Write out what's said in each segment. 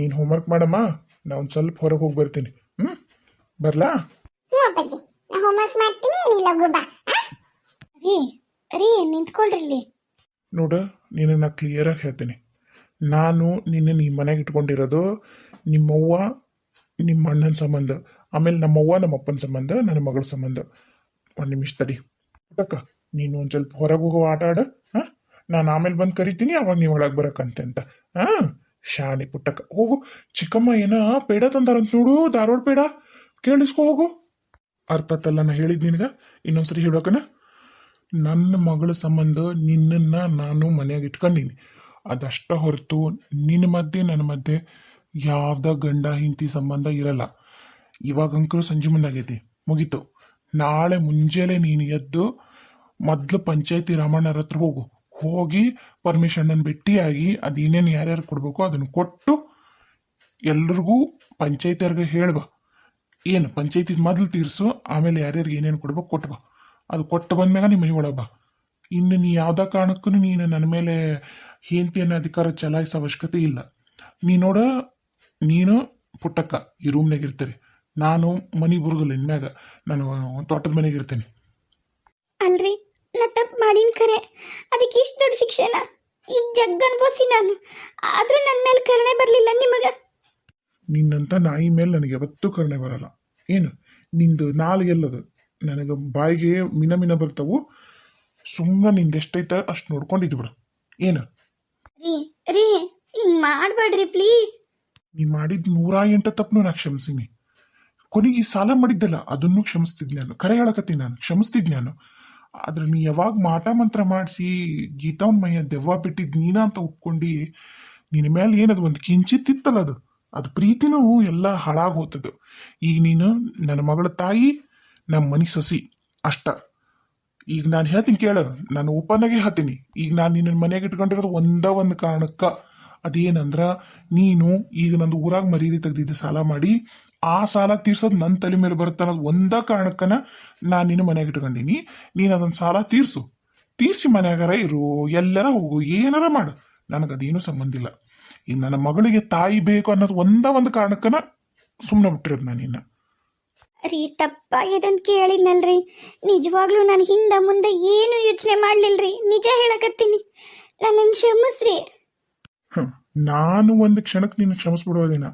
ನೀನು ಹೋಮ್ವರ್ಕ್ ಮಾಡಮ್ಮ? ನಾ ಒಂದು ಸ್ವಲ್ಪ ಹೊರಗೆ ಹೋಗಿ ಬರ್ತೀನಿ. ಹ್ಞೂ ಬರ್ಲಾ? ಹ್ಞೂ ಅಪ್ಪಾಜಿ. ನಾ ಹೋಮ್ವರ್ಕ್ ಮಾಡ್ತೀನಿ ನೀ ಲಘು ಆ? ರೀ ರೀ ನಿಂತ್ಕೊಳ್ರಿ ಇಲ್ಲಿ. ನೋಡು ನೀನು ನಾ ಕ್ಲಿಯರಾಗಿ ಹೇಳ್ತೀನಿ. ನಾನು ನಿನ್ನ ನಿಮ್ಮ ಮನೆಗೆ ಇಟ್ಕೊಂಡಿರೋದು ನಿಮ್ಮವ್ವ ನಿಮ್ಮ ಅಣ್ಣನ ಸಂಬಂಧ. ಆಮೇಲೆ ನಮ್ಮವ್ವ ನಮ್ಮ ಅಪ್ಪನ ಸಂಬಂಧ ನನ್ನ ಮಗಳ ಸಂಬಂಧ. ಒಂದು ನಿಮಿಷ ತಡಿ. ಪುಟ್ಟಕ್ಕ ನೀನು ಒಂದು ಸ್ವಲ್ಪ ಹೊರಗೆ ಹೋಗೋ ಆಟ ಆಡ. ಹಾಂ ನಾನು ಆಮೇಲೆ ಬಂದು ಕರಿತೀನಿ ಅವಾಗ ನೀವು ಒಳಗೆ ಬರೋಕ್ಕಂತೆ ಅಂತ ಹಾಂ ಶಾಣಿ ಪುಟ್ಟಕ್ಕ. ಹೋಗು, ಚಿಕ್ಕಮ್ಮ ಏನ ಪೇಡ ತಂದಾರಂತ ನೋಡು, ಧಾರವಾಡ ಪೇಡ. ಕೇಳಿಸ್ಕೊ, ಹೋಗು. ಅರ್ಥ ತಲ್ಲ ನಾ ಹೇಳಿದ್ ನಿನಗ? ಇನ್ನೊಂದ್ಸರಿ ಹೇಳೋಕನ? ನನ್ನ ಮಗಳ ಸಂಬಂಧ ನಿನ್ನನ್ನ ನಾನು ಮನೆಯಾಗ ಇಟ್ಕೊಂಡಿನಿ ಅದಷ್ಟ ಹೊರತು ನಿನ್ನ ಮಧ್ಯೆ ನನ್ನ ಮಧ್ಯೆ ಯಾವ್ದ ಗಂಡ ಹಿಂತಿ ಸಂಬಂಧ ಇರಲ್ಲ. ಇವಾಗ ಅಂಕರು ಸಂಜೆ ಮುಂದಾಗೈತಿ. ಮುಗೀತು. ನಾಳೆ ಮುಂಜಾನೆ ನೀನು ಎದ್ದು ಮೊದ್ಲು ಪಂಚಾಯತಿ ರಾಮಣ್ಣರ ಹತ್ರ ಹೋಗು. ಹೋಗಿ ಪರ್ಮಿಷನ್ ಭೇಟಿಯಾಗಿ ಅದೇನೇನು ಯಾರ್ಯಾರು ಕೊಡಬೇಕು ಅದನ್ನು ಕೊಟ್ಟು ಎಲ್ರಿಗೂ ಪಂಚಾಯತಿಯವ್ರಿಗೆ ಹೇಳ್ಬಾ. ಏನು ಪಂಚಾಯತಿ ಮೊದಲು ತೀರಿಸು, ಆಮೇಲೆ ಯಾರ್ಯಾರಿಗೆ ಏನೇನು ಕೊಡ್ಬೇಕು ಕೊಟ್ಟು ಬಾ. ಅದು ಕೊಟ್ಟು ಬಂದ್ಮ್ಯಾಗ ನಿಮ್ಮ ಮನೆ ಬಾ. ಇನ್ನು ನೀ ಯಾವುದೇ ಕಾರಣಕ್ಕೂ ನೀನು ನನ್ನ ಮೇಲೆ ಹೆಂಡತಿಯನ್ನು ಅಧಿಕಾರ ಚಲಾಯಿಸೋ ಅವಶ್ಯಕತೆ ಇಲ್ಲ. ನೀ ನೋಡ, ನೀನು ಪುಟ್ಟಕ್ಕ ಈ ರೂಮ್ನಾಗ ಇರ್ತೀರಿ. ನಾನು ಮನೆ ಬರೋದಿಲ್ಲ ಇನ್ಮ್ಯಾಗ ನಾನು ತೋಟದ ಮನೆಗೆ ಇರ್ತೇನೆ. ಅಲ್ರಿ? ನಾ ತಪ್ಪು ಮಾಡೀನಿ ಖರೆ ಅದಕ್ಕೆ ಇಷ್ಟು ದೊಡ್ಡ ಶಿಕ್ಷೆನ? ಈಗ ಜಗ್ ಅನ್ಬೋಸಿ ನಾನು. ಆದ್ರೂ ನನ್ನ ಮೇಲೆ ಕರುಣೆ ಬರಲಿಲ್ಲ ನಿಮಗೆ? ನಿನ್ನಂತ ನಾಯಿ ಮೇಲೆ ನನಗೆ ಯಾವತ್ತೂ ಕರುಣೆ ಬರಲ್ಲ. ಏನು? ನಿಂದು ನಾಲ್ಗೆಲ್ಲದು ನನಗೆ ಬಾಯಿಗೆ ಮಿನ ಮಿನ ಬರ್ತಾವು. ಸುಮ್ಮನೆ ನಿಂದು ಎಷ್ಟೈತ ಅಷ್ಟು ನೋಡ್ಕೊಂಡಿದ್ದು ಬಿಡು. ಏನು? ರೀ ರೀ ಹಿಂಗೆ ಮಾಡಬೇಡ್ರಿ ಪ್ಲೀಸ್. ನೀ ಮಾಡಿದ ನೂರ ಎಂಟು ತಪ್ಪನು ನಾ ಕ್ಷಮಿಸಿನಿ. ಕೊನೆಗೆ ಈ ಸಾಲ ಮಾಡಿದ್ದಲ್ಲ ಅದನ್ನು ಕ್ಷಮಿಸ್ತಿದ್ ನಾನು. ಕರೆ ಹೇಳಕತ್ತೀನಿ ನಾನು. ಕ್ಷಮಿಸ್ತಿದ್ ನಾನು. ಆದ್ರೆ ನೀ ಯಾವಾಗ ಮಾಟ ಮಂತ್ರ ಮಾಡಿಸಿ, ಗೀತಾವನ್ ಮೈಯ ದೆವ್ವ ಬಿಟ್ಟಿದ್ ನೀನ ಅಂತ ಒಪ್ಕೊಂಡು ನಿನ್ನ ಮೇಲೆ ಏನದು ಒಂದು ಕಿಂಚಿತ್ ಇತ್ತಲ್ಲ ಅದು? ಅದು ಪ್ರೀತಿನೂ ಎಲ್ಲ ಹಾಳಾಗಿ ಹೋಗ್ತದೆ ಈಗ ನೀನು ನನ್ನ ಮಗಳ ತಾಯಿ ನಮ್ಮ ಮನಿ ಸೊಸಿ, ಅಷ್ಟ. ಈಗ ನಾನು ಹೇಳ್ತೀನಿ ಕೇಳು, ನಾನು ಓಪನ್ ಹತ್ತೀನಿ ಈಗ ನಾನು ನಿನ್ನ ಮನೆಗೆ ಇಟ್ಕೊಂಡಿರೋದು ಒಂದ ಒಂದು ಕಾರಣಕ್ಕ. ಅದೇನಂದ್ರ, ನೀನು ಈಗ ನಂದು ಊರಾಗ ಮರ್ಯಾದೆ ತೆಗ್ದಿದ್ದು ಸಾಲ ಮಾಡಿ ಆ ಸಾಲ ತೀರ್ಸೋದು ನನ್ನ ತಲೆ ಮೇಲೆ ಬರುತ್ತೆ ಅನ್ನೋದು ಒಂದ ಕಾರಣಕ್ಕನ ನಾನು ನಿನ್ನ ಮನೆಗೆ ಇಟ್ಕೊಂಡೀನಿ. ನೀನು ಅದನ್ನ ಸಾಲ ತೀರ್ಸು. ತೀರ್ಸಿ ಮನೆಯಾಗಾರ ಇರು ಎಲ್ಲರ ಹೋಗು ಏನಾರ ಮಾಡು. ನನಗದೇನು ಸಂಬಂಧ ಇಲ್ಲ. ಈಗ ನನ್ನ ಮಗಳಿಗೆ ತಾಯಿ ಬೇಕು ಅನ್ನೋದು ಒಂದ ಒಂದು ಕಾರಣಕ್ಕನ ಸುಮ್ಮನೆ ಬಿಟ್ಟಿರೋದು ನಾನು ಇನ್ನ ರೀ ತಪ್ಪಾಗಿದೆ ಅಂತ ಕೇಳಿದ್ನಲ್ರಿ. ನಿಜವಾಗ್ಲೂ ನಾನು ಹಿಂದೆ ಮುಂದೆ ಏನು ಯೋಚನೆ ಮಾಡ್ಲಿಲ್ರಿ. ನಿಜ ಹೇಳಕತ್ತೀನಿ. ನನ್ನ ಕ್ಷಮಿಸ್ರಿ. ಹ್ಮ್. ನಾನು ಒಂದು ಕ್ಷಣಕ್ಕೆ ನಿನ್ನ ಕ್ಷಮಿಸ್ಬಿಡೋದೇನ?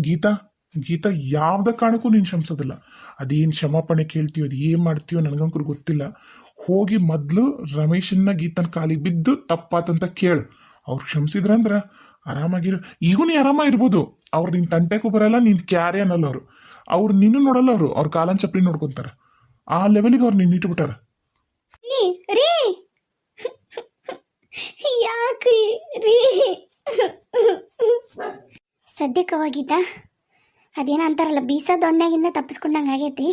ಗೀತಾ ಗೀತಾ ಯಾವ್ದ ಕಾರಣಕ್ಕೂ ನೀನು ಕ್ಷಮಿಸೋದಿಲ್ಲ. ಅದೇನು ಕ್ಷಮಾಪಣೆ ಕೇಳ್ತೀವೋ ಅದು ಏನು ಮಾಡ್ತೀವೋ ನನಗಂಕರು ಗೊತ್ತಿಲ್ಲ. ಹೋಗಿ ಮೊದ್ಲು ರಮೇಶನ್ನ ಗೀತನ ಕಾಲಿಗೆ ಬಿದ್ದು ತಪ್ಪಾತಂತ ಕೇಳು. ಅವ್ರು ಕ್ಷಮಿಸಿದ್ರಂದ್ರ ಆರಾಮಾಗಿರು. ಈಗೂ ನೀ ಆರಾಮ ಇರ್ಬೋದು. ಅವ್ರು ನಿನ್ ತಂಟೆಗೂ ಬರಲ್ಲ, ನಿನ್ ಕ್ಯಾರೆ ಅನ್ನಲ್ಲ ಅವರು. ಅವ್ರು ನಿನ್ನೂ ನೋಡಲ್ಲ ಅವರು. ಅವ್ರ ಕಾಲನ್ ಚಪ್ಪಲಿ ನೋಡ್ಕೊಂತಾರ. ಆ ಲೆವೆಲಿಗೆ ಅವ್ರು ನಿನ್ನ ಇಟ್ಬಿಟ್ಟಾರ. ಸದ್ಯಕ್ಕವಾಗಿದ್ದ ಅದೇನೋ ಅಂತಾರಲ್ಲ, ಬೀಸ ದೊಣ್ಣೆಗಿಂದ ತಪ್ಪಿಸ್ಕೊಂಡಂಗೆ ಆಗೈತಿ.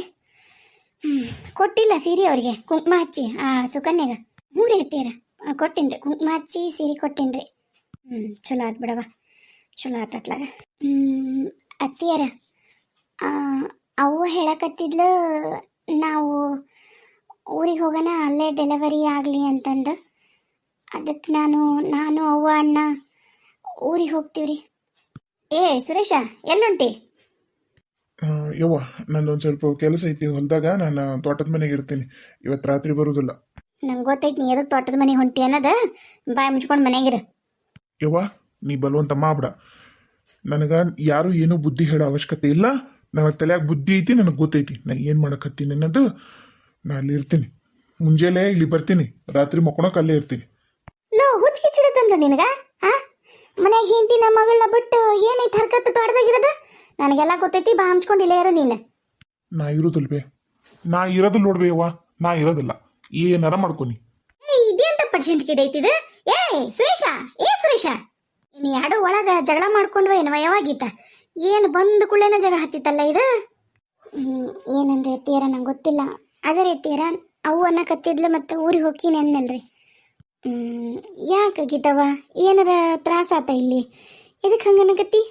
ಹ್ಞೂ ಕೊಟ್ಟಿಲ್ಲ ಸೀರೆ ಅವ್ರಿಗೆ, ಕುಂಕುಮ ಹಚ್ಚಿ, ಆ, ಸುಕನ್ಯಾಗ. ಹ್ಞೂ ರೀ ಹತ್ತೀರ ಕೊಟ್ಟಿನ್ರಿ, ಕುಂಕುಮ ಹಚ್ಚಿ ಸೀರೆ ಕೊಟ್ಟಿನ್ರಿ. ಹ್ಞೂ ಚಲೋ ಆತ್ ಬಿಡವ ಚಲೋ ಆತತ್ಲಾಗ ಹ್ಞೂ ಅತ್ತಿಯರ ಅವ್ವ ಹೇಳಕತ್ತಿದ್ಲು, ನಾವು ಊರಿಗೆ ಹೋಗೋಣ, ಅಲ್ಲೇ ಡೆಲಿವರಿ ಆಗಲಿ ಅಂತಂದು. ಅದಕ್ಕೆ ನಾನು ನಾನು ಅವ್ವ, ಅಣ್ಣ ಊರಿಗೆ ಹೋಗ್ತೀವ್ರಿ. ಏ, ಸುರೇಶ, ಎಲ್ಲುಂಟಿ? ಯವ್ವ ನಂದೊಂದು ಸ್ವಲ್ಪ ಕೆಲಸ ಐತಿ ಹೊಲದಾಗ ನಾನು ತೋಟದ ಮನೆಗೆ ಇರ್ತೀನಿ. ಇವತ್ತು ರಾತ್ರಿ ಬರೋದಿಲ್ಲ. ನಂಗೆ ಗೊತ್ತೈತಿ ನೀ ಎದಕ್ಕೆ ತೋಟದ ಮನೆಗೆ ಹೊಂಟಿ ಅನ್ನೋದ? ಬಾಯಿ ಮುಚ್ಕೊಂಡು ಮನೆಗಿರು ಯವ್ವ ನೀ ಬಲವಂತ ಮಾಡ್ಬಿಡ. ನನಗೆ ಯಾರು ಏನೂ ಬುದ್ಧಿ ಹೇಳೋ ಅವಶ್ಯಕತೆ ಇಲ್ಲ. ನನ್ನ ತಲೆಯಾಗ ಬುದ್ಧಿ ಐತಿ ನನಗೆ ಗೊತ್ತೈತಿ. ನಾನು ಏನು ಮಾಡಕತ್ತೀನಿ ಅನ್ನೋದು ನಾ ಅಲ್ಲಿ ಇರ್ತೀನಿ. ಮುಂಜಾನೆ ಇಲ್ಲಿ ಬರ್ತೀನಿ. ರಾತ್ರಿ ಮಕ್ಕೊಳಕ್ಕೆ ಅಲ್ಲೇ ಇರ್ತೀನಿ. ಲೋ ಹುಚ್ಚಿ ಚಿಡತಂದ್ರ ನಿನಗ ಮನೆಗೆ ಹಿಂತಿ ನಮ್ಮ ಮಗಳನ್ನ ಬಿಟ್ಟು ಏನೈತೆ ಹರ್ಕತ್ತು ತೋಟದಾಗಿರೋದು ನನಗೆಲ್ಲ ಗೊತ್ತೈತಿ ಬಾ ಹಂಚ್ಕೊಂಡು ಇಲ್ಲೇ ಇರು ನೀನು. ನಾ ಇರೋದಿಲ್ಲ ಬೇ ನಾ ಇರೋದಿಲ್ಲ ನೋಡ್ಬೇ ಯವ್ವ ನಾ ಇರೋದಿಲ್ಲ. ಏನಾರ ಮಾಡ್ಕೊನಿ ಏ ಇದೆಂತ ಪರ್ಸೆಂಟ್ ಕಿಡ ಐತಿದು ಏ ಸುರೇಶ ಏ ಸುರೇಶ. ಇನ್ನು ಎರಡು ಒಳಗ ಜಗಳ ಮಾಡ್ಕೊಂಡ್ವ ಏನವ ಯಾವಾಗಿತ್ತ ಏನು ಬಂದ ಕುಳ್ಳೇನ ಜಗಳ ಹತ್ತಿತ್ತಲ್ಲ ಇದು? ಏನಂದ್ರೆ ಅತ್ತಿಯರ ನಂಗೆ ಗೊತ್ತಿಲ್ಲ. ಅದೇ ರೀ ಅತ್ತಿಯರ ಅವು ಅನ್ನಕತ್ತಿದ್ಲು ಮತ್ತು ಊರಿಗೆ ಹೋಗ್ತೀನಿ ಅನ್ನಲ್ರಿ ಹ್ಮ್, ಯಾಕೆ ಗೀತವ ಏನಾರ ತ್ರಾಸ ಆತ ಇಲ್ಲಿ? ಇದಕ್ಕೆ ಹಂಗೆ ಅನ್ನಕತ್ತಿ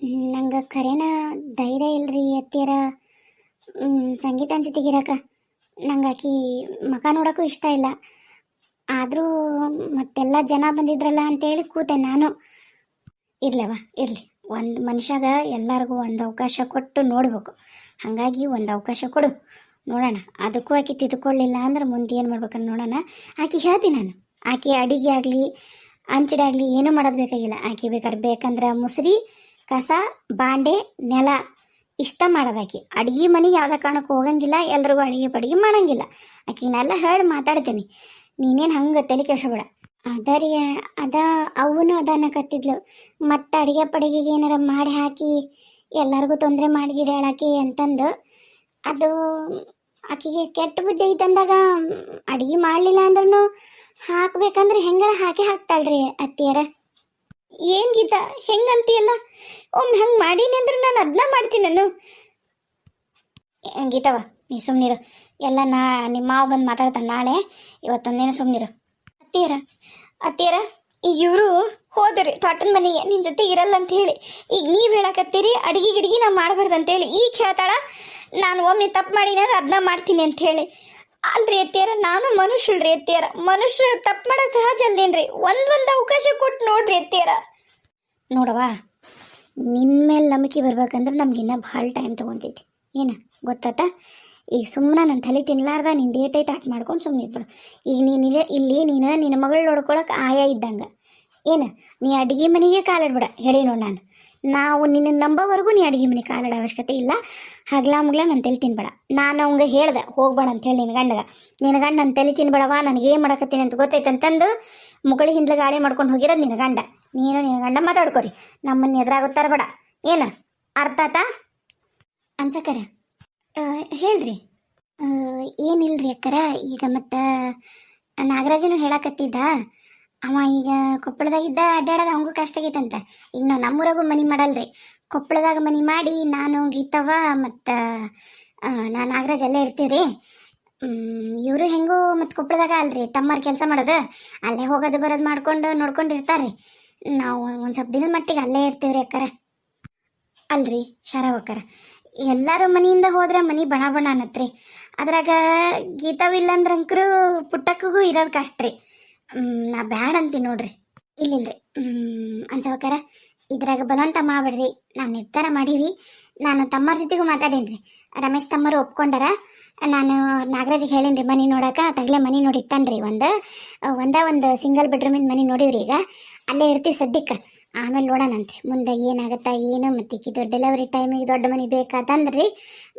ನಂಗೆ ಖರೇನ ಧೈರ್ಯ ಇಲ್ರಿ ಅತ್ತಿಯರ. ಸಂಗೀತನ ಜೊತೆಗಿರಕ ನಂಗೆ ಆಕಿ ಮಕ ನೋಡೋಕ್ಕೂ ಇಷ್ಟ ಇಲ್ಲ. ಆದರೂ ಮತ್ತೆಲ್ಲ ಜನ ಬಂದಿದ್ರಲ್ಲ ಅಂತೇಳಿ ಕೂತೆ ನಾನು. ಇರ್ಲವ, ಇರಲಿ. ಒಂದು ಮನುಷ್ಯಾಗ ಎಲ್ಲರಿಗೂ ಒಂದು ಅವಕಾಶ ಕೊಟ್ಟು ನೋಡಬೇಕು. ಹಾಗಾಗಿ ಒಂದು ಅವಕಾಶ ಕೊಡು. ನೋಡೋಣ. ಅದಕ್ಕೂ ಆಕೆ ತಿದ್ಕೊಳ್ಳಿಲ್ಲ ಅಂದ್ರೆ ಮುಂದೆ ಏನು ಮಾಡ್ಬೇಕಂತ ನೋಡೋಣ. ಆಕೆ ಹೇಳ್ತೀನಿ ನಾನು. ಆಕೆ ಅಡಿಗೆ ಆಗಲಿ, ಅಂಚಡಿ ಆಗಲಿ ಏನೂ ಮಾಡೋದು ಬೇಕಾಗಿಲ್ಲ. ಆಕೆ ಬೇಕಾದ್ರೆ ಬೇಕಂದ್ರೆ ಮುಸ್ರಿ ಕಸ, ಬಾಂಡೆ, ನೆಲ ಇಷ್ಟ ಮಾಡೋದಾಕಿ. ಅಡುಗೆ ಮನೆ ಯಾವುದೇ ಕಾರಣಕ್ಕೆ ಹೋಗಂಗಿಲ್ಲ, ಎಲ್ರಿಗೂ ಅಡುಗೆ ಪಡುಗೆ ಮಾಡಂಗಿಲ್ಲ. ಆಕಿನೆಲ್ಲ ಹೇಳಿ ಮಾತಾಡ್ತೀನಿ. ನೀನೇನು ಹಂಗೆ ತಲೆ ಕೆಡ್ಸಬೇಡ ಅದ ರೀ ಅದ ಅವನು ಅದ ಅನ್ನಕತ್ತಿದ್ಲು ಮತ್ತು ಅಡುಗೆ ಪಡಿಗೆಗೆ ಏನಾರ ಮಾಡಿ ಹಾಕಿ, ಎಲ್ಲರಿಗೂ ತೊಂದರೆ ಮಾಡಿ ಗಿಡಾಳಾಕಿ ಅಂತಂದು, ಅದು ಆಕಿಗೆ ಕೆಟ್ಟ ಬುದ್ಧಿ ಐತಂದಾಗ ಅಡುಗೆ ಮಾಡಲಿಲ್ಲ ಅಂದ್ರೂ ಹಾಕ್ಬೇಕಂದ್ರೆ ಹೆಂಗಾರ ಹಾಕಿ ಹಾಕ್ತಾಳ್ರಿ ಅತ್ತಿಯರ? ಏನು ಗೀತಾ? ಹೆಂಗಂತೀಯಲ್ಲ? ಒಮ್ಮೆ ಹಂಗೆ ಮಾಡೀನಿ ಅಂದ್ರೆ ನಾನು ಅದನ್ನ ಮಾಡ್ತೀನಿ ನಾನು. ಗೀತವ ನೀ ಸುಮ್ಮನಿರು ಎಲ್ಲ ನಾ ನಿಮ್ಮ ಮಾವ ಬಂದು ಮಾತಾಡ್ತಾನೆ ನಾಳೆ. ಇವತ್ತೊಂದೇನು ಸುಮ್ಮನಿರು ಅತ್ತಿಯರ ಅತ್ತಿಯರ, ಈಗ ಇವರು ಹೋದ್ರಿ ತೋಟದ ಮನೆಗೆ. ನಿನ್ನ ಜೊತೆ ಇರಲ್ಲ ಅಂತ ಹೇಳಿ. ಈಗ ನೀವು ಹೇಳಕತ್ತೀರಿ, ಅಡಿಗೆ ಗಿಡಿಗೆ ನಾ ಮಾಡಬಾರ್ದು ಅಂತೇಳಿ ಈಗ ಹೇಳ್ತಾಳ, ನಾನು ಒಮ್ಮೆ ತಪ್ಪು ಮಾಡಿನ ಅದನ್ನ ಮಾಡ್ತೀನಿ ಅಂತ ಹೇಳಿ. ಅಲ್ರಿ ಅತ್ತಿಯರ, ನಾನು ಮನುಷ್ಯಳ್ರಿ ಅತ್ತಿಯರ. ಮನುಷ್ಯರು ತಪ್ಪು ಮಾಡೋ ಸಹಜ ಅಲ್ಲೇನ್ರಿ? ಒಂದೊಂದು ಅವಕಾಶ ಕೊಟ್ಟು ನೋಡ್ರಿ ಅತ್ತಿಯರ. ನೋಡವಾ ನಿನ್ನ ಮೇಲೆ ನಂಬಿಕೆ ಬರ್ಬೇಕಂದ್ರೆ ನಮ್ಗಿನ್ನ ಭಾಳ ಟೈಮ್ ತೊಗೊಂತೈತಿ. ಏನ, ಗೊತ್ತಾತ? ಈಗ ಸುಮ್ಮನೆ ನನ್ನ ತಲೆ ತಿನ್ಲಾರ್ದ ನಿಂದ ಡೇಟ್ ಐಟ್ ಆಟ ಮಾಡ್ಕೊಂಡು ಸುಮ್ಮನೆ ಇದ್ಬಿಡು. ಈಗ ನೀನು ಇಲ್ಲೇ ಇಲ್ಲಿ ನೀನು ನಿನ್ನ ಮಗಳು ನೋಡ್ಕೊಳಕ್ಕೆ ಆಯ ಇದ್ದಂಗೆ. ಏನು, ನೀ ಅಡುಗೆ ಮನೆಗೆ ಕಾಲಿಡ್ಬೇಡ ಹೇಳಿ ನೋಡು ನಾನು. ನಾವು ನಿನ್ನ ನಂಬೋವರೆಗೂ ನೀ ಅಡುಗೆ ಮನೆ ಕಾಲಿಡೋ ಅವಶ್ಯಕತೆ ಇಲ್ಲ. ಹಗ್ಲ ಮುಗ್ಲ ನನ್ನ ತಲೆ ತಿನ್ಬೇಡ. ನಾನು ಅವಂಗೆ ಹೇಳ್ದೆ, ಹೋಗ್ಬೇಡ ಅಂತೇಳಿ ನಿನ್ನ ಗಂಡಗ. ನಿನ್ನ ಗಂಡ ನನ್ನ ತಲೆ ತಿನ್ಬೇಡವಾ ನನಗೆ ಏನು ಮಾಡಕತ್ತೀನಿ ಅಂತ ಗೊತ್ತೈತೆ ಅಂತಂದು ಮುಗಳಿ ಹಿಂದ್ಲ ಗಾಳಿ ಮಾಡ್ಕೊಂಡು ಹೋಗಿರೋದು ನಿನ್ನ ಗಂಡ. ನೀನು ನಿನ್ನ ಗಂಡ ಮಾತಾಡ್ಕೊರಿ. ನಮ್ಮನ್ನ ಎದುರಾಗುತ್ತಾರ ಬೇಡ. ಏನು? ಅರ್ಥ ಆತಾ? ಅನ್ಸಕರ. ಹೇಳ್ರಿ. ಏನಿಲ್ರಿ ಅಕ್ಕರ? ಈಗ ಮತ್ತು ನಾಗರಾಜನು ಹೇಳಕತ್ತಿದ್ದ? ಅವ ಈಗ ಕೊಪ್ಪಳದಾಗಿದ್ದ ಅಡ್ಡಾಡೋದು ಅವಂಗೂ ಕಷ್ಟ ಆಗೈತಂತ. ನಾವು ನಮ್ಮೂರಾಗೂ ಮನೆ ಮಾಡಲ್ರಿ. ಕೊಪ್ಪಳದಾಗ ಮನೆ ಮಾಡಿ ನಾನು ಗೀತವ ಮತ್ತು ನಾನು ನಾಗರಾಜ್ ಅಲ್ಲೇ ಇರ್ತೀವಿ ಇವರು ಹೆಂಗೂ ಮತ್ತು ಕೊಪ್ಪಳದಾಗ ಅಲ್ರಿ ತಮ್ಮರು ಕೆಲಸ ಮಾಡೋದು. ಅಲ್ಲೇ ಹೋಗೋದು ಬರೋದು ಮಾಡ್ಕೊಂಡು ನೋಡ್ಕೊಂಡು ಇರ್ತಾರ್ರಿ. ನಾವು ಒಂದು ಸ್ವಲ್ಪ ದಿನದ ಮಟ್ಟಿಗೆ ಅಲ್ಲೇ ಇರ್ತೀವಿ ರೀ ಅಕ್ಕಾರ. ಅಲ್ರಿ ಶರವಕ್ಕರ ಎಲ್ಲರೂ ಮನೆಯಿಂದ ಹೋದ್ರೆ ಮನೆ ಬಣ ಬಣ ಅನ್ನತ್ರಿ. ಅದ್ರಾಗ ಗೀತಾವಿಲ್ಲಂದ್ರಂಕರು ಪುಟ್ಟಕ್ಕೂ ಇರೋದು ಕಷ್ಟ ರೀ. ನಾ ಬ್ಯಾಡ ಅಂತೀನಿ ನೋಡ್ರಿ. ಇಲ್ಲಿಲ್ರಿ. ಅನ್ಸಬೇಕಾರ ಇದ್ರಾಗ ಬಲವಂತ ಮಾಡ್ಬಿಡ್ರಿ ನಾನು ನಿರ್ಧಾರ ಮಾಡೀವಿ. ನಾನು ತಮ್ಮರ ಜೊತೆಗೂ ಮಾತಾಡೀನಿ ರಮೇಶ್ ತಮ್ಮರು ಒಪ್ಕೊಂಡಾರ. ನಾನು ನಾಗರಾಜಿಗೆ ಹೇಳೀನಿ ರೀ ಮನೆ ನೋಡಕ. ತಗಲೇ ಮನೆ ನೋಡಿ ಇಟ್ಟನ್ರಿ ಒಂದು. ಒಂದ ಒಂದು ಸಿಂಗಲ್ ಬೆಡ್ರೂಮಿಂದ ಮನೆ ನೋಡಿವ್ರಿ ಈಗ. ಅಲ್ಲೇ ಇರ್ತೀವಿ ಸದ್ಯಕ್ಕೆ. ಆಮೇಲೆ ನೋಡೋಣಂತ್ರಿ ಮುಂದೆ ಏನಾಗುತ್ತಾ, ಏನು, ಮತ್ತು ಇದು ಡೆಲಿವರಿ ಟೈಮಿಗೆ ದೊಡ್ಡ ಮನೆ ಬೇಕಾದಂದ್ರಿ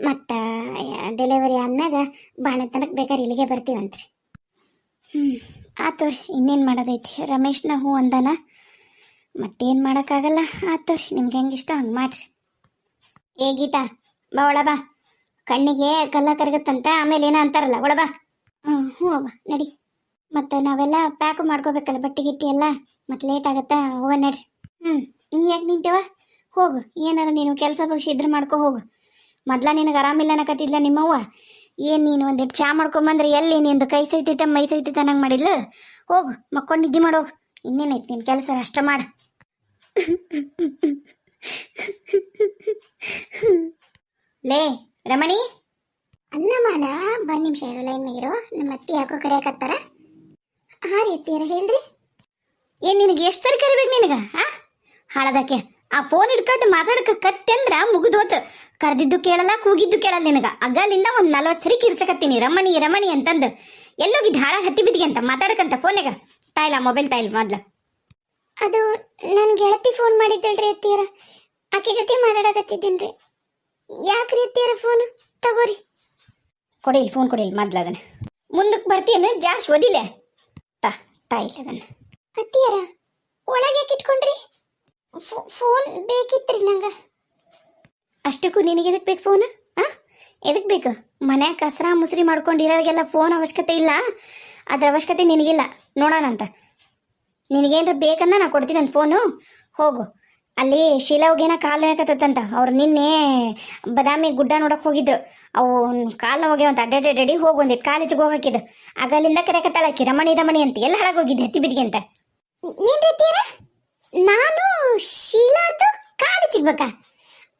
ಮತ್ತು ಡೆಲಿವರಿ ಆದ್ಮ್ಯಾಗ ಬಾಣೆ ತನಕ ಬೇಕಾದ್ರೆ ಇಲ್ಲಿಗೆ ಬರ್ತೀವಂತ್ರಿ. ಹ್ಞೂ ಆತು ಇನ್ನೇನು ಮಾಡೋದೈತಿ? ರಮೇಶ್ನ ಹೂ ಅಂದಾನ? ಮತ್ತೇನು ಮಾಡೋಕ್ಕಾಗಲ್ಲ? ಆತು ರೀ ನಿಮ್ಗೆ ಹೆಂಗೆ ಇಷ್ಟ? ಹಂಗೆ ಮಾಡ್ರಿ. ಏ ಗೀತಾ, ಬಾ ಒಳ ಬಾ. ಕಣ್ಣಿಗೆ ಕಲ್ಲ ಕರಗತ್ತಂತ, ಆಮೇಲೆ ಏನೋ ಅಂತಾರಲ್ಲ, ಒಳ ಬಾ. ಹ್ಞೂ ಹ್ಞೂ ಅವ ನಡಿ. ಮತ್ತು ನಾವೆಲ್ಲ ಪ್ಯಾಕು ಮಾಡ್ಕೋಬೇಕಲ್ಲ, ಬಟ್ಟೆ ಗಿಟ್ಟಿ ಎಲ್ಲ? ಮತ್ತು ಲೇಟ್ ಆಗತ್ತಾ? ಹೋಗ ನಡ್ರಿ. ಹ್ಞೂ ನೀ ಯಾಕೆ ನಿಂತೇವ ಹೋಗು, ಏನಾರ ನೀನು ಕೆಲಸ ಬಗ್ಗೆ ಇದ್ರೆ ಮಾಡ್ಕೊ ಹೋಗು. ಮೊದ್ಲ ನಿನಗೆ ಆರಾಮಿಲ್ಲ ಅನ್ನಕತ್ತಿದ್ಲ ನಿಮ್ಮವ್ವ? ಏನು ನೀನು ಒಂದಿಟ್ಟು ಚಾ ಮಾಡ್ಕೊಂಬಂದ್ರೆ ಎಲ್ಲಿ ನಿಂದು ಕೈ ಸೈತೈತೆ ಮೈ ಸೈತೈತೆ ನಂಗೆ ಮಾಡಿಲ್ಲ ಹೋಗು ಮಕ್ಕೊಂಡು ನಿದ್ದೆ ಮಾಡೋಗು ಇನ್ನೇನೈತಿ ನಿನ್ನ ಕೆಲಸ ಅಷ್ಟ ಮಾಡು. ಲೇ ರಮಣಿ? ಅನ್ನ ಮಾಲ ಬಂದ್ ನಿಮಿಷ ಇರೋ ಲೈನ್ ಇರೋ. ನಮ್ಮ ಅತ್ತಿ ಯಾಕೋ ಕರೆಯಕತ್ತಾರ ಹಾ ರೀ ಅತ್ತಿಯರ ಹೇಳ್ರಿ. ಏನ್ ನಿನಗೆ ಎಷ್ಟು ಸರಿ ಕರಿಬೇಕು ನಿನಗ ಹಾಂ ಹಾಳದಕ್ಕೆ ಆ ಫೋನ್ ಹಿಡ್ಕೊಂಡು ಮಾತಾಡಕ ಕತ್ತೆಂದ್ರ ಮುಗಿದೋತ ಕರೆದಿದ್ದು ಕೇಳಲ್ಲ ಕೂಗಿದ್ದು ಕೇಳಲ್ಲ ನಿನಗ. ಅಗಲಿಂದ ಒಂದು ನಲ್ವತ್ತು ಸರಿ ಕಿರ್ಚಕತ್ತೀನಿ. ರಮಣಿ ರಮಣಿ ಅಂತಂದು. ಎಲ್ಲೋಗಿದ್ದು ಹಾಳ ಹತ್ತಿ ಬಿದ್ದಿಗೆ ಅಂತ ಮಾತಾಡಕಂತ ಫೋನ್ಯಾಗ ತಾಯಿಲ್ಲ ಮೊಬೈಲ್ ತಾಯಿಲ್ ಮೊದ್ಲು. ಅದು ನನ್ನ ಗೆಳತಿ ಫೋನ್ ಮಾಡಿದ್ದಳ್ರಿ ಅತ್ತಿಯರ. ಆಕೆ ಜೊತೆ ಮಾತಾಡಕತ್ತಿದ್ದೀನ್ರಿ. ಯಾಕ್ರಿ ಅತ್ತಿಯರ ಫೋನ್ ತಗೋರಿ. ಕೊಡಿಲ್ ಫೋನ್ ಕೊಡಿಲ್ ಮೊದ್ಲು ಅದನ್ನ. ಮುಂದಕ್ಕೆ ಬರ್ತೀಯನು ಜಾಶ್ ಓದಿಲ್ಲ. ತಾ ತಾಯಿಲ್ಲ ಅದನ್ನ. ಅತ್ತಿಯರ ಒಳಗೆ ಇಟ್ಕೊಂಡ್ರಿ? ಫೋನ್ ಬೇಕಿತ್ರಿ ನಂಗೆ. ಅಷ್ಟಕ್ಕೂ ನಿನಗೆ ಎದಕ್ಕೆ ಬೇಕು ಫೋನ್? ಹಾಂ ಎದಕ್ಕೆ ಬೇಕು? ಮನ್ಯಾಗ ಕಸರ ಮುಸ್ರಿ ಮಾಡ್ಕೊಂಡಿರೋರಿಗೆಲ್ಲ ಫೋನ್ ಅವಶ್ಯಕತೆ ಇಲ್ಲ. ಅದ್ರ ಅವಶ್ಯಕತೆ ನಿನಗಿಲ್ಲ. ನೋಡೋಣಂತ ನಿನಗೇನ್ರ ಬೇಕಂದ ನಾ ಕೊಡ್ತೀನಿ ನನ್ನ ಫೋನು. ಹೋಗು. ಅಲ್ಲಿ ಶಿಲಾವ್ಗೇನ ಕಾಲು ನೋಯಕತ್ತಂತ. ಅವ್ರು ನಿನ್ನೆ ಬದಾಮಿ ಗುಡ್ಡ ನೋಡಕ್ ಹೋಗಿದ್ರು. ಅವು ಕಾಲು ನೋವಾಗ್ಯಾವಂತ ಅಡ್ಡಾಡಿ ಅಡ್ಡಾಡಿ ಹೋಗಿ ಒಂದಿಟ್ಟು ಕಾಲೇಜಿಗೆ ಹೋಗಾಕಿದ್ದು. ಆಗ ಅಲ್ಲಿಂದ ಕರೆಯಕತ್ತಾಳ ಆಕಿ ರಮಣಿ ರಮಣಿ ಅಂತ. ಎಲ್ಲ ಹಾಳಾಗೋಗಿದ್ದೆ ಹತ್ತಿ ಬಿದ್ದಿಗೆ ಅಂತ. ಏನ್ ಅತ್ತಿಯರ ನಾನು ಶೀಲಾದು ಕಾಲೇಜಿಗೆ ಚಿಗ್ಬೇಕಾ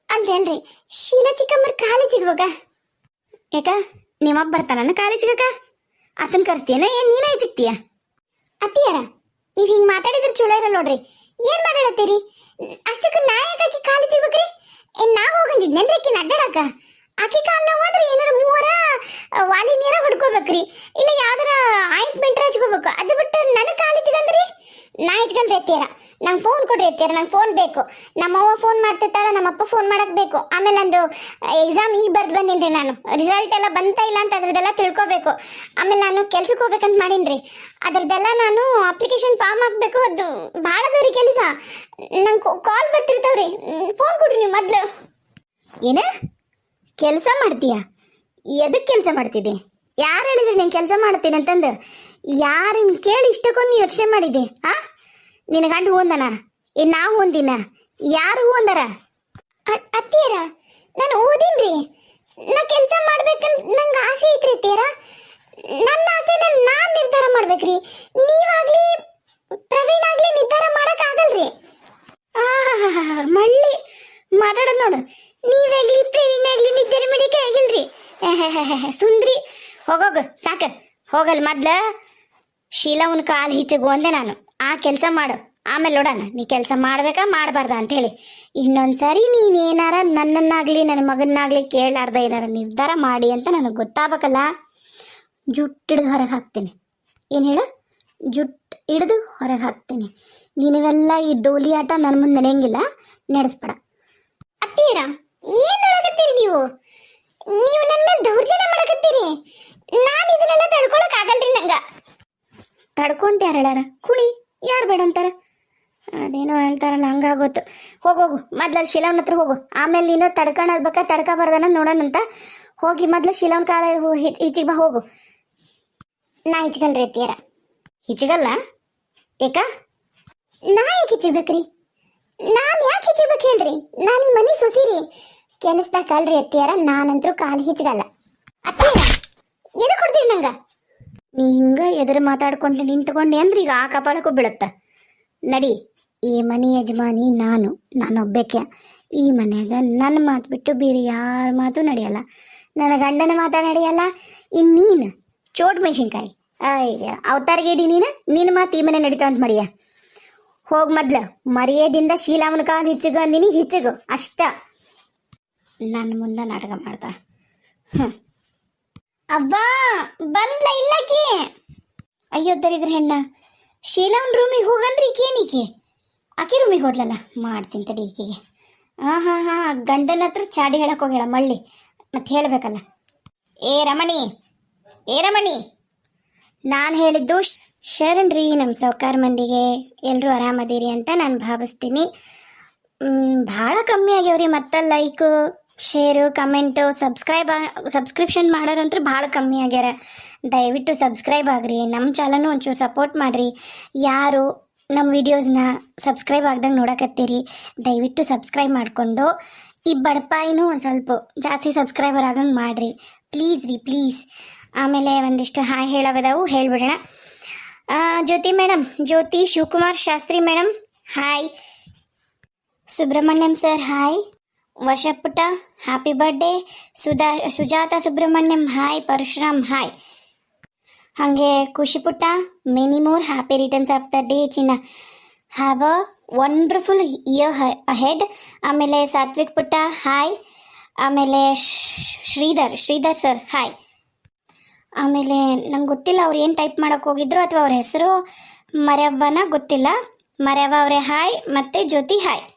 ಅಲ್ರಿ ಶೀಲಾ ಚಿಕ್ಕಮ್ಮರ್ ಕಾಲೇಜಿಗೆ ಚಿಗ್ಬೇಕಾ ಯಾಕ? ನಿಮ್ಮಪ್ಪ ಬರ್ತಾನ ಕಾಲೇಜಿಗಕ್ಕ ಆತನ ಕರ್ಸ್ತೀಯನ? ಏನ್ ನೀನ ಹೆಚ್ಚಿಕ್ತೀಯ ಅತ್ತಿಯಾರ, ನೀವ್ ಹಿಂಗೆ ಮಾತಾಡಿದ್ರೆ ಚಲೋ ಇರಲ್ಲ ನೋಡ್ರಿ. ಏನ್ ಮಾತಾಡತ್ತೀರಿ? ಅಷ್ಟಕ್ಕೆ ನಾ ಯಾಕೆ ಆಕಿ ಕಾಲೇಜಿಗೆ ಬಗ್ರಿ ಏನ್ ನಾ ಹೋಗಂದಿದ್ನೇನ್ರಿ ಆಕಿನ ಅಡ್ಡಾಡಕ? ಆಕಿ ಕಾಲ್ ನೋವು ಹೋದ್ರೆ ಏನಾರ ಮೂವರ ವಾಲಿ ನೀರ ಹೊಡ್ಕೋಬೇಕ್ರಿ. ಇಲ್ಲ ಯಾವ್ದಾರ ಆಯಿಂಟ್ಮೆಂಟ್ ಹಚ್ಕೋಬೇಕು ಅದು ಬಿಟ್ಟು ನನ್ನ ಕಾಲೇಜಿಗೆ ಅಂದ್ರಿ ನಾ ಹಚ್ಕಲ್ರಿ ಎತ್ತೀರ ನಂಗೆ ಫೋನ್ ಕೊಡ್ರಿ ಎತ್ತೀರ ನಂಗೆ ಫೋನ್ ಬೇಕು. ನಮ್ಮವ್ವ ಫೋನ್ ಮಾಡ್ತಿರ್ತಾಳ, ನಮ್ಮಪ್ಪ ಫೋನ್ ಮಾಡಕ್ ಬೇಕು. ಆಮೇಲೆ ನಂದು ಎಕ್ಸಾಮ್ ಈಗ ಬರ್ದು ಬಂದೀನಿ ನಾನು. ರಿಸಲ್ಟ್ ಎಲ್ಲ ಬಂತಾ ಇಲ್ಲ ಅಂತ ಅದ್ರದ್ದೆಲ್ಲ ತಿಳ್ಕೊಬೇಕು. ಆಮೇಲೆ ನಾನು ಕೆಲ್ಸಕ್ಕೆ ಹೋಗ್ಬೇಕಂತ ಮಾಡೀನಿ ಅದ್ರದ್ದೆಲ್ಲ ನಾನು ಅಪ್ಲಿಕೇಶನ್ ಫಾರ್ಮ್ ಹಾಕಬೇಕು. ಅದು ಭಾಳ ಅದಾವ್ರಿ ಕೆಲಸ. ನಂಗೆ ಕಾಲ್ ಬರ್ತಿರ್ತಾವ್ರಿ. ಫೋನ್ ಕೊಡ್ರಿ ನೀವು ಮೊದ್ಲು. ಏನ? ಕೆಲಸ ಮಾಡ್ತೀಯಾ? ಎದಕ್ಕೆ ಕೆಲಸ ಮಾಡ್ತಿದ್ದೆ? ಯಾರು ಹೇಳಿದ್ರು ನೀನು ಕೆಲಸ ಮಾಡ್ತೀನಿ ಅಂತಂದು? ಯಾರನ್ನ ಕೇಳಿ ಇಷ್ಟಕ್ಕೊಂದು ಯೋಚನೆ ಮಾಡಿದೆ ಆ? ನಿನ್ನ ಗಂಡ ಹೊಂದನ ಏ ನಾ ಹೊಂದಿನ ಯಾರು ಹೊಂದರ ಅತ್ತಿಯರ, ನಾನು ಓದಿನ್ರಿ ನಾ ಕೆಲಸ ಮಾಡ್ಬೇಕಂತ ನಂಗೆ ಆಸೆ ಐತ್ರಿ ತೀರ ನನ್ನ ಆಸೆನ ನಾನ್ ನಿರ್ಧಾರ ಮಾಡ್ಬೇಕ್ರಿ. ನೀವಾಗ್ಲಿ ಪ್ರವೀಣ್ ಆಗ್ಲಿ ನಿರ್ಧಾರ ಮಾಡಕ್ ಆಗಲ್ರಿ. ಮಳ್ಳಿ ಮಾತಾಡೋದು ನೋಡು. ನೀವಾಗ್ಲಿ ಪ್ರವೀಣ್ ಆಗ್ಲಿ ನಿರ್ಧಾರ ಮಾಡಿಕೆ ಆಗಿಲ್ರಿ. ಸುಂದ್ರಿ ಹೋಗೋಗ ಸಾಕ. ಹೋಗಲ್ ಮೊದ್ಲ. ಶೀಲವನ್ ಕಾಲು ಹಿಚ್ಚಗು ಅಂದೆ ನಾನು. ಆ ಕೆಲಸ ಮಾಡು. ಆಮೇಲೆ ನೋಡೋಣ. ನೀ ಕೆಲಸ ಮಾಡ್ಬೇಕಾ ಮಾಡಬಾರ್ದ ಅಂತೇಳಿ. ಇನ್ನೊಂದ್ಸರಿ ನೀನೇನಾರ ನನ್ನನ್ನಾಗ್ಲಿ ನನ್ನ ಮಗನ್ನಾಗ್ಲಿ ಕೇಳಾರ್ದ ಏನಾರ ನಿರ್ಧಾರ ಮಾಡಿ ಅಂತ ನನಗೆ ಗೊತ್ತಾಗಬೇಕಲ್ಲ? ಜುಟ್ಟಿಡ್ದು ಹೊರಗೆ ಹಾಕ್ತೀನಿ. ಏನು ಹೇಳು? ಜುಟ್ಟು ಹಿಡಿದು ಹೊರಗೆ ಹಾಕ್ತೀನಿ. ನೀನಿವೆಲ್ಲ ಈ ಡೋಲಿ ಆಟ ನನ್ನ ಮುಂದೆ ನಡೆಯಂಗಿಲ್ಲ. ನಡೆಸ್ಬೇಡ. ಅತ್ತೀರ? ಏನ್ ಮಾಡಕತ್ತೀರಿ ನೀವು? ನೀವು ನನ್ನ ಮೇಲೆ ದೌರ್ಜನ್ಯ ಮಾಡಕತ್ತೀರಿ? ನಾನು ಇದನ್ನೆಲ್ಲ ತಡ್ಕೊಳಕ್ ಆಗಲ್ರಿ ನಂಗ. ತಡ್ಕೊಂತ ಯಾರು ಹೇಳ್ಯಾರ ಕುಣಿ, ಯಾರು ಬೇಡ ಅಂತಾರ? ಅದೇನೋ ಹೇಳ್ತಾರಲ್ಲ ಹಂಗಾಗೋತು ಹೋಗೋಗು ಮೊದ್ಲಲ್ಲಿ ಶಿಲವನ್ ಹತ್ರ ಹೋಗು. ಆಮೇಲೆ ನೀನು ತಡ್ಕೊಳದ್ ಬೇಕಾ ತಡ್ಕ ಬರ್ದನ ನೋಡೋಣಂತ ಹೋಗಿ ಮೊದ್ಲು ಶಿಲವನ್ ಕಾಲ ಈಚಿಗೆ ಬಾ, ಹೋಗು. ನಾ ಹಿಚ್ಕಲ್ರಿ ಎತ್ತಿಯರ? ಹಿಚ್ಗಲ್ಲ ಏಕ? ನಾ ಯಾಕೆ ಹಿಚ್ಚಿಬೇಕ್ರಿ ನಾನ್ ಯಾಕೆ ಹಿಚ್ಚಿಬೇಕು ಹೇಳ್ರಿ? ನಾನು ಈ ಮನೆ ಸುಸಿರಿ. ಕೆಲಸದಾಗ ಕಲ್ರಿ ಎತ್ತಿಯರ, ನಾನಂತರೂ ಕಾಲು ಹಿಚ್ಗಲ್ಲ ಅತ್ತಿಯರ ಏನು ಕೊಡ್ತೀರಿ ನಂಗ? ನೀ ಹಿಂಗ ಎದುರು ಮಾತಾಡ್ಕೊಂಡು ನಿಂತ್ಕೊಂಡೆ ಅಂದ್ರೆ ಈಗ ಆ ಕಪಾಳಕ್ಕೂ ಬೀಳುತ್ತ. ನಡಿ, ಈ ಮನೆ ಯಜಮಾನಿ ನಾನು, ನಾನೊಬ್ಬಕ್ಕೆ. ಈ ಮನೆಯಾಗ ನನ್ನ ಮಾತು ಬಿಟ್ಟು ಬೇರೆ ಯಾರ ಮಾತು ನಡೆಯಲ್ಲ. ನನ್ನ ಗಂಡನ ಮಾತಾ ನಡೆಯಲ್ಲ. ಇನ್ನು ನೀನು, ಚೋಟ್ ಮೆಣಸಿನ್ಕಾಯಿ. ಅಯ್ಯ ಅವತಾರ್ಗೇಡಿ ನೀನು ನಿನ್ನ ಮಾತು ಈ ಮನೆ ನಡೀತಾ ಅಂತ ಮರಿಯ. ಹೋಗ್ ಮೊದ್ಲು, ಮರ್ಯಾದಿಂದ ಶೀಲಾಮನ ಕಾಲು ಹಿಚ್ಚಗ ಅಂದಿನಿ, ಹಿಚ್ಚಗು. ಅಷ್ಟ. ನನ್ನ ಮುಂದೆ ನಾಟಕ ಮಾಡ್ತಾ. ಹ್ಞೂ ಅವ್ವಾ ಬಂದ್ಲ ಇಲ್ಲಕಿ? ಅಯ್ಯೋ, ದರಿದ್ರ ಹೆಣ್ಣ. ಶೀಲಾವನ್ ರೂಮಿಗೆ ಹೋಗಂದ್ರಿ ಈಕೇನಿಕೆ ಆಕೆ ರೂಮಿಗೆ ಹೋದ್ಲಲ್ಲ? ಮಾಡ್ತೀನಿ ತಡಿ ಈಕೆಗೆ. ಹಾಂ ಹಾಂ ಹಾಂ, ಗಂಡನ ಹತ್ರ ಚಾಡಿ ಹೇಳಕ್ ಹೋಗ್ಯಾಳ, ಮಳ್ಳಿ. ಮತ್ತೆ ಹೇಳಬೇಕಲ್ಲ. ಏ, ರಮಣಿ. ಏ, ರಮಣಿ. ನಾನು ಹೇಳಿದ್ದು ಶರಣ್ರಿ ನಮ್ಮ ಸೌಕಾರ ಮಂದಿಗೆ. ಎಲ್ಲರೂ ಆರಾಮದಿರಿ ಅಂತ ನಾನು ಭಾವಿಸ್ತೀನಿ. ಭಾಳ ಕಮ್ಮಿ ಆಗ್ಯಾವ್ರಿ ಮತ್ತೆ like. Share, comment, subscribe subscription ಮಾಡೋರಂತೂ ಭಾಳ ಕಮ್ಮಿ ಆಗ್ಯಾರ. ದಯವಿಟ್ಟು ಸಬ್ಸ್ಕ್ರೈಬ್ ಆಗ್ರಿ. ನಮ್ಮ ಚಾನಲ್ನು ಒಂಚೂರು ಸಪೋರ್ಟ್ ಮಾಡಿರಿ. ಯಾರು ನಮ್ಮ ವಿಡಿಯೋಸ್ನ ಸಬ್ಸ್ಕ್ರೈಬ್ ಆಗ್ದಂಗೆ ನೋಡಕತ್ತೀರಿ, ದಯವಿಟ್ಟು ಸಬ್ಸ್ಕ್ರೈಬ್ ಮಾಡಿಕೊಂಡು, ಈ ಬಡಪಾಯಿನೂ ಒಂದು ಸ್ವಲ್ಪ ಜಾಸ್ತಿ ಸಬ್ಸ್ಕ್ರೈಬರ್ ಆಗಂಗೆ ಮಾಡಿರಿ. ಪ್ಲೀಸ್ ರೀ, ಪ್ಲೀಸ್. ಆಮೇಲೆ ಒಂದಿಷ್ಟು ಹಾಯ್ ಹೇಳೋವದಾವು, ಹೇಳ್ಬಿಡೋಣ. Jyoti madam Jyoti Shivakumar Shastri madam hi. Subrahmanyam sir, hi. Varsha ಪುಟ್ಟ happy birthday Sudha, Sujata Subrahmanyam hi, Parashuram hi. ಹಾಗೆ ಖುಷಿ ಪುಟ್ಟ many more happy returns of the day ಚಿನ್ನ have a wonderful year ahead ಆಮೇಲೆ ಸಾತ್ವಿಕ್ ಪುಟ್ಟ hi. ಆಮೇಲೆ Shri- Sridhar Sridhar sir hi. ಆಮೇಲೆ ನಂಗೆ ಗೊತ್ತಿಲ್ಲ ಅವ್ರು ಏನು ಟೈಪ್ ಮಾಡೋಕೆ ಹೋಗಿದ್ರು ಅಥವಾ ಅವ್ರ ಹೆಸರು. ಮರ್ಯವ್ವನ ಗೊತ್ತಿಲ್ಲ. ಮರ್ಯವ್ವ ಅವರೇ ಹಾಯ್, ಮತ್ತು ಜ್ಯೋತಿ ಹಾಯ್.